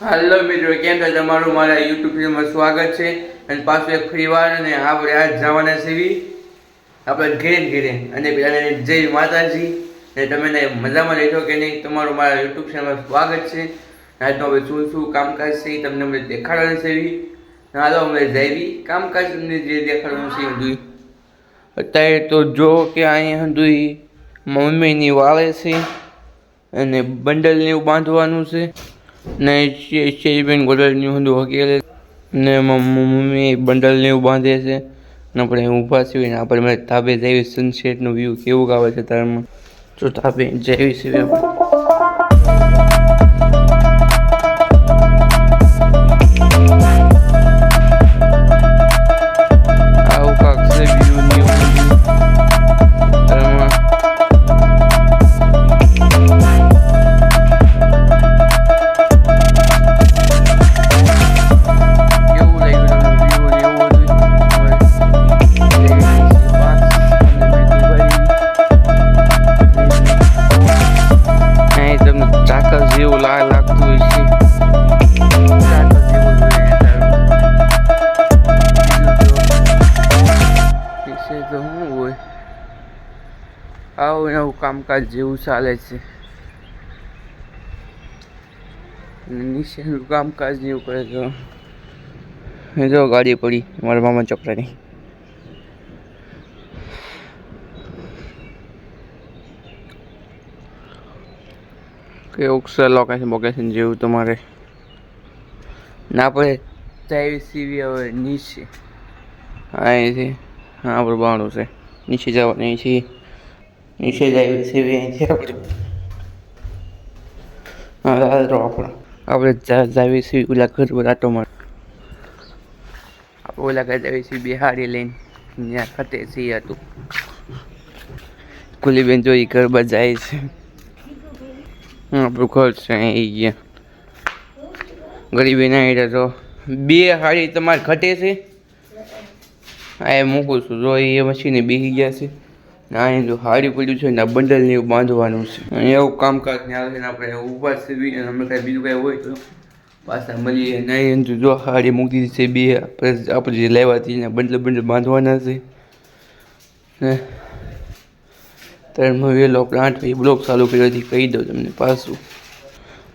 હાલો મિત્રો, કેમ છે? તમારું મારા યુટ્યુબ ચેનલમાં સ્વાગત છે. અને પાછું એક ફરી વાર અને આપણે આજ જવાના છીએ આપણે ઘેરે ઘેરે. અને પેલા જય માતાજી. અને તમે મજામાં રહેશો કે નહીં? તમારું મારા યુટ્યુબ ચેનલમાં સ્વાગત છે. આજનું હવે શું શું કામકાજ છે એ તમને અમને દેખાડવાનું છે હાલો અમે જઈવી કામકાજ તમને જે દેખાડવાનું છે એ અત્યારે તો જો કે અહીંયા દુઈ મમ્મીની વાળે છે. અને બંડલને એવું બાંધવાનું છે. ને શેરીબેન ગોડલની ઊંધું હકેલે ને મમ્મી બંડલ ને એવું બાંધે છે. ને આપણે ઊભા છીએ ને આપણે ધાબે જઈએ સનસેટનો વ્યૂ કેવું આવે છે તારમાં? જો ધાબે જેવી છીએ કામકાજ જેવું ચાલે છે. નિશ્ચયનું કામકાજ જેવું કરે તો જો ગાડી પડી મારા મામા ચોકડાની કેવું છે લોકેશન બોકેશન જેવું તમારે. ના પડે ચાવી સીવી હવે નીચે. અહીંથી, હા, આપણું બાણું છે. નીચે જવાની છે નીચે જાય સીવી અહીંથી આપણે. હા દાદરો આપણો, આપણે જા- જાવી સીવી ઓલા ઘર પર આટો માર. આપણે ઓલા ઘર જાવી સીવી બિહારી લઈને, ત્યાં ખતે સી હતું કુલીબેન જોઈ ઘર બાર જાય છે. આપણું ઘર છે, અહીં ગયા. ગરીબી ના એટલે તો બે હાડી તમારે ઘટે છે? આ મૂકું છું, જો એ મશીને બેસી ગયા છે. ને અહીં હારી પડ્યું છે, ને બંડલ ને એવું બાંધવાનું છે. એવું કામકાજ ને આવે ને આપણે ઊભા સીવી અને અમે કાંઈ બીજું કાંઈ હોય તો પાછા મળીએ. નહીં એમ જો હાડી મૂકી દીધી છે બે, આપણે આપણે જે લેવા હતી ને બંડલ બંડલ બાંધવાના છે. ને ત્રણમાં વહેલો આપણે આઠ વાગે બ્લોક ચાલુ કર્યો હતી કહી દઉં તમને પાછું.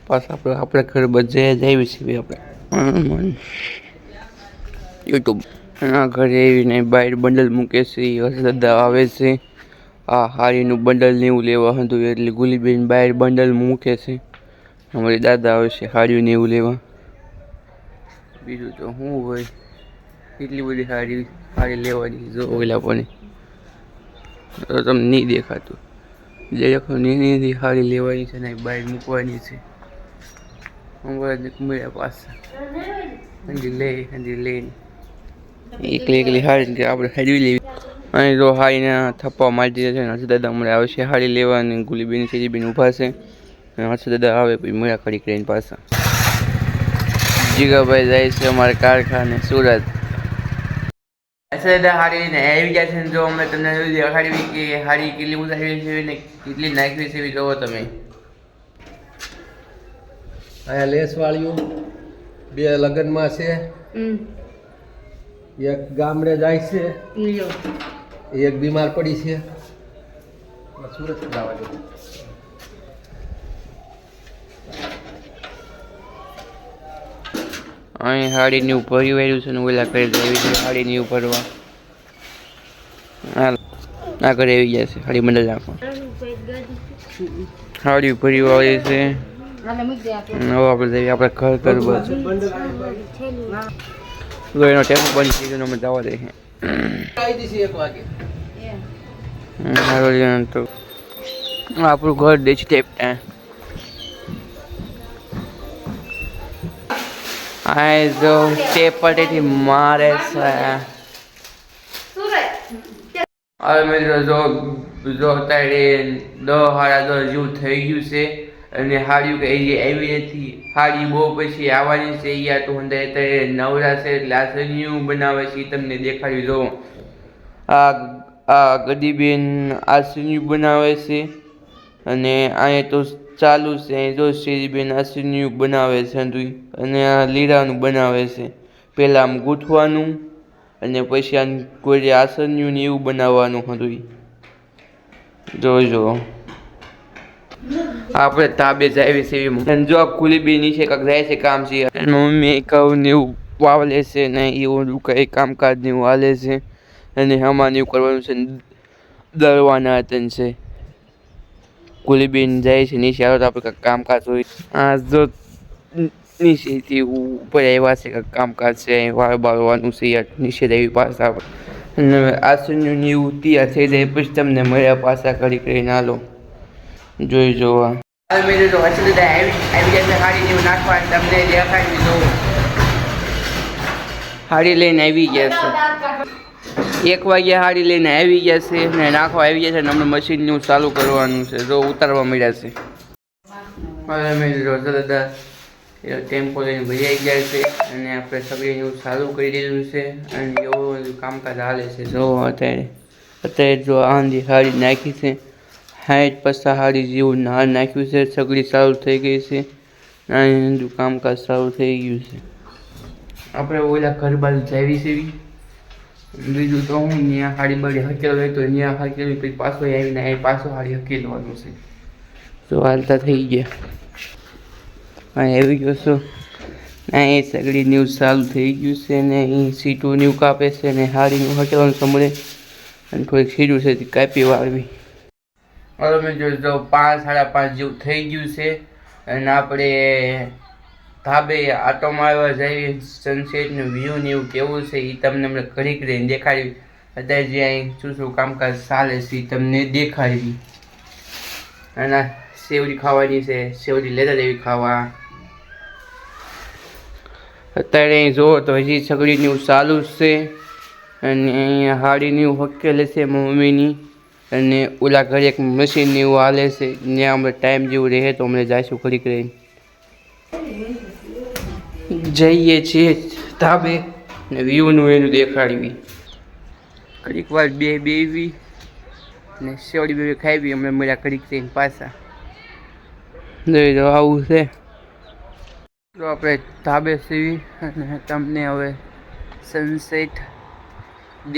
પાછા આપણે આપણા ઘર બધા જ આવી છીએ આપણે. યુટ્યુબ ઘરે આવીને બહાર બંડલ મૂકે છે હર્ષદા આવે છે. આ હારીનું બંડલ ને એવું લેવા હતું એટલે ગુલીબેન બહાર બંડલ મૂકે છે. અમારી દાદા આવે છે હાર્યું ને એવું લેવા. બીજું તો શું હોય? એટલી બધી હારી હારી લેવાની જો ઓલા પણ તો તમને નહીં દેખાતું. જે દેખો નીની ની લેવાની છે ને બહાર મૂકવાની છે. મળ્યા પાસે હજી લે હજી લે. એકલી એકલી હારી આપણે હાડી લેવી. અને જો હાઈને થપ્પા મારી દીધા છે. હર્ષ દાદા હમણાં આવશે હાડી લેવા અને ગુલીબેન કેજીબેન ઊભા છે. અને હર્ષ દાદા આવે પછી મળ્યા ખડી કરીને પાછા. જીગાભાઈ જાય છે અમારે કારખાને સુરત. દાદા હાડી ને આવી ગયા છે ને જો અમે તમને દેખાડવી કે હાડી કેટલી ઉતારવી છે ને કેટલી નાખવી છે એ જોવો તમે. અહીંયા લેસ વાળ્યું બે લગ્નમાં છે. એક ગામડે જાય છે. એક બીમાર પડી છે. સુરત જવા. દે અહીં હાડીની ઉપર આવ્યું છે ને ઓલા કરી દેવી છે હાડીની ઉપરવા હાલ. આ ઘરે આવી ગયા છે હાડી મંડળ નાખવા હાડી ભરી વાળી છે. હવે આપણે જઈએ આપણે ઘર કરવું લોહીનો ટેમ્પો બની થઈ ગયો અમે જવા દે તો આપણું ઘર દે છે. ટેપ આ જો ટેપ પટેથી મારે છે. હવે મિત્રો, જો જો અત્યારે દો સાડા દો જેવું થઈ ગયું છે. અને હાડિયું કે એ આવી નથી હાડી બહુ પછી આવવાની છે યા તો હંધાય અત્યારે નવરા છે આ બનાવે છે તમને દેખાડી જો આ આ ગદીબેન આ બનાવે છે અને અહીંયા તો ચાલુ છે, અહીં જો શેરીબેન આશીર્યું બનાવે છે અને આ લીરાનું બનાવે છે. પહેલાં આમ ગૂંથવાનું અને પછી આ કોઈ આસન્યું ને એવું બનાવવાનું હતું જોજો આપણે તાબે જાવી છે એવી જો ખુલી બી નીચે કાંક જાય છે કામ છે. મમ્મી કહું ને એવું વાવલે છે ને એવું કંઈ કામકાજ ને એવું હાલે છે. અને હમાન એવું કરવાનું છે દરવાના હતા છે. કુલીબેન જાય છે, નીચે આવે તો આપણે કાંઈક કામકાજ હોય. આ જો નીચેથી ઉપર આવ્યા છે કાંઈક કામકાજ છે વાર વાળ બાળવાનું છે નીચે દેવી પાછા. અને આસનનું એવું થઈ જાય પછી તમને મળ્યા પાછા કરી કરીને હાલો. જોઈ જોવા. મેં તો હસી આવી આવી જશે હાડી જેવું નાખવા તમને દેખાડી દો હાડી લઈને આવી ગયા છે. એક વાગ્યા હાડી લઈને આવી ગયા છે ને નાખવા આવી ગયા છે ને હમણાં મશીનનું ચાલુ કરવાનું છે. જો ઉતારવા મળ્યા છે. હવે મેં રોજા દાદા એ ટેમ્પો લઈને ભજાઈ ગયા છે અને આપણે સગડીને ચાલુ કરી દીધું છે અને એવું કામકાજ હાલે છે. જો અત્યારે અત્યારે જો આંધી હાડી નાખી છે. હાઈટ પસા હારી જેવું હાર નાખ્યું છે સગડી સારું થઈ ગઈ છે, નાનું કામકાજ સારું થઈ ગયું છે. આપણે ઓલા ઘર બાજુ જાવી સેવી બીજું તો હું ત્યાં હાડી બાડી હકેલો તો ત્યાં હકેલી, પછી પાછો આવીને અહીં પાછો હાડી હકેલવાનું છે. તો હાલતા થઈ ગયા. આવી ગયો છો. એ સગડી ન્યૂઝ ચાલુ થઈ ગયું છે ને અહીં સીટું ન્યૂ કાપે છે ને હાડીનું હકેલવાનું સંભળે. અને થોડીક સીટું છે તે કાપી વાળવી. હવે મેં તો પાંચ, સાડા પાંચ જેવું થઈ ગયું છે. અને આપણે ધાબે આટો મારવા જઈએ સનસેટનું વ્યૂ ને એવું કેવું છે એ તમને હમણાં ઘડી કરીને દેખાડી અત્યારે જે અહીં શું શું કામકાજ ચાલે છે એ તમને દેખાડવી અને સેવડી ખાવાની છે, સેવડી લેતા દેવી ખાવા. અત્યારે અહીં જુઓ તો હજી સગડીનું ચાલુ છે. અને અહીંયા હાડીની હકેલે છે મમ્મીની. અને ઓલા ઘરે એક મશીન એવું હાલે છે ત્યાં અમે ટાઈમ જેવું રહે તો અમને જઈશું ઘડીક રહીને. જઈએ છીએ ધાબે ને વ્યૂનું એનું દેખાડવી. ઘડીક વાર બે બેવી ને સેવડી બેવી ખાવી અમને મળ્યા ઘડીક થઈને પાછા. જોઈ તો આવું છે. તો આપણે ધાબે સીવી અને તમને હવે સનસેટ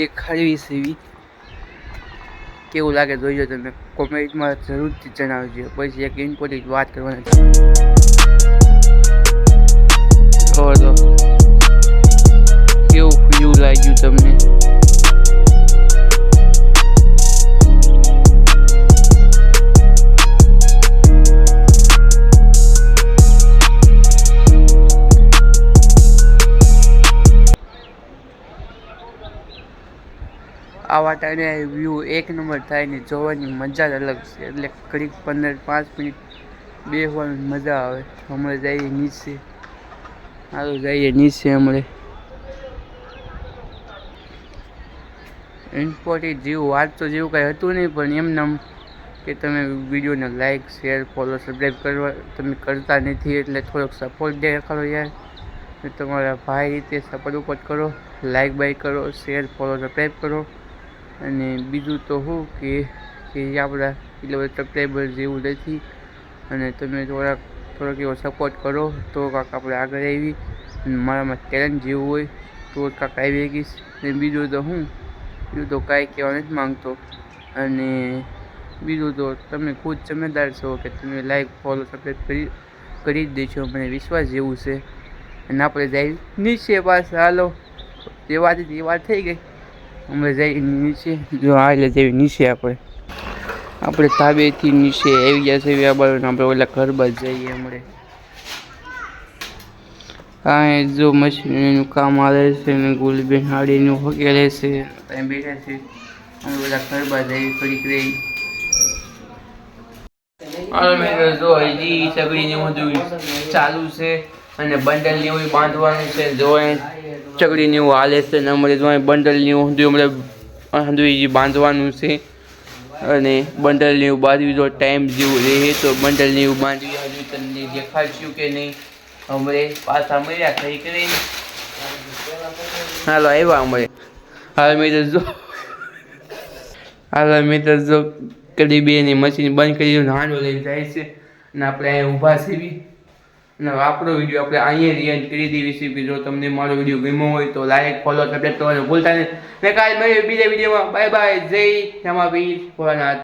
દેખાડવી સીવી. કેવું લાગે જોઈજો તમે. કોમેન્ટમાં જરૂરથી જણાવજો. પછી એક ઇમ્પોર્ટન્ટ વાત કરવાની કેવું વ્યૂ લાગ્યું તમને? આવા ટાઈમે વ્યૂ એક નંબર થાય ને જોવાની મજા જ અલગ છે. એટલે ઘડીક પંદર, પાંચ મિનિટ બેસવાની મજા આવે. હમણાં જઈએ નીચે. હાલો જઈએ નીચે હમણાં. ઇમ્પોર્ટેન્ટ જેવું વાત તો જેવું કાંઈ હતું નહીં, પણ એમને કે તમે વિડીયોને લાઇક શેર ફોલો સબસ્ક્રાઈબ કરવા તમે કરતા નથી એટલે થોડોક સપોર્ટ દે કરો યાર તમારા ભાઈ રીતે સપોર્ટ ઉપર કરો લાઇક બાય કરો શેર ફોલો સબસ્ક્રાઈબ કરો. અને બીજું તો શું કે કે આપણા એટલે બધા સબસ્ક્રાઈબર જેવું નથી, અને તમે થોડાક, થોડોક એવો સપોર્ટ કરો, તો કાંક આપણે આગળ આવી અને મારામાં ટેલેન્ટ જેવું હોય, તો કાંક આવી શકીશ. ને બીજું તો હું બીજું તો કાંઈ કહેવા નથી માંગતો. અને બીજું તો તમે ખુદ સમજદાર છો કે તમે લાઈક ફોલો સબસ્ક્રાઈબ કરી કરી જ દેશો મને વિશ્વાસ જેવું છે. અને આપણે જાય, નીચે પાસ હાલો. જે વાત એ વાત થઈ ગઈ. અમે જઈ નીચે. જો આ એટલે જેવી નીચે આપણે. આપણે તાબેથી નીચે આવી ગયા છે આ બાજુ આપણે ઓલા ઘર બાજુ જઈએ હમણે. હા જો મશીનનું કામ આવે છે ને ગુલબેન હાડીનું વગેરે છે. ત્યાં બેઠા છે. અમે બધા ઘર બાજુ જઈએ થોડીક રહી. જો હજી સગડી ને બધું ચાલુ છે અને બંડલ ને એવું બાંધવાનું છે, જો ચગડી ને એવું હાલે છે ને અમારે જો બંડલને એવું હંધું અમારે હંધું બાંધવાનું છે. અને બંડલને એવું બાંધવી જો ટાઈમ જેવું રહે તો બંડલને એવું બાંધવી હજુ તમને દેખાડશું કે નહીં. અમારે પાછા મળ્યા થઈ કરીને હાલો, આવ્યા અમારે. હાલ, મેં તો હાલ, મેં તો જો કદી બે ની મશીન બંધ કરી હાંડો લઈને જાય છે. અને આપણે અહીંયા ઊભા સીવી અને આપણો વીડિયો આપણે અહીંયા રિયન કરી દેવી સીવી જો તમને મારો વીડિયો ગમ્યો હોય તો લાઈક ફોલો સબસ્ક્રાઈબ કરવાનું ભૂલતા નહીં. ને કાલે મળીએ બીજા વિડીયોમાં બાય બાય જય શ્યામાવીર ભોળાનાથ.